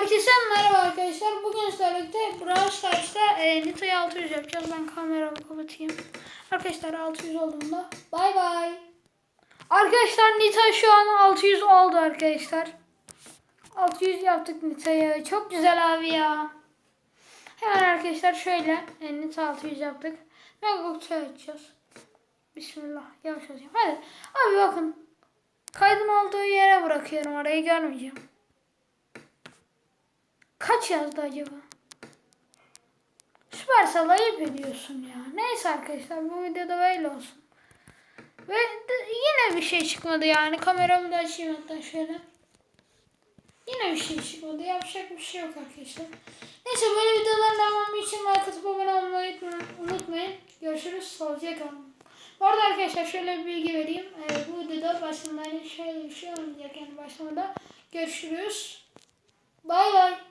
Herkese merhaba arkadaşlar. Bugün sizlerle Brawl Stars'ta e, Nita'yı 600 yapacağız. Ben kameramı kapatayım. Arkadaşlar 600 olduğunda bay bay. Arkadaşlar Nita şu an 600 oldu arkadaşlar. 600 yaptık Nita'yı. Çok güzel abi ya. Hemen arkadaşlar şöyle e, Nita 600 yaptık. Mega kutu açacağız. Bismillah. Yavaş olacağım. Hadi. Abi bakın. Kaydın olduğu yere bırakıyorum. Orayı görmeyeceğim. Kaç yazdı acaba? Süpersel ayıp ediyorsun ya. Neyse arkadaşlar bu videoda böyle olsun. Ve yine bir şey çıkmadı yani. Kameramı da açayım hatta şöyle. Yine bir şey çıkmadı. Yapacak bir şey yok arkadaşlar. Neyse böyle videoların devamı için like atıp abone olmayı unutmayın. Görüşürüz. Sağlıcakla. Bu arada arkadaşlar şöyle bir bilgi vereyim. Ee, bu videoda başlamada şöyle bir şey olmayacak yani başlamada. Görüşürüz. Bay bay.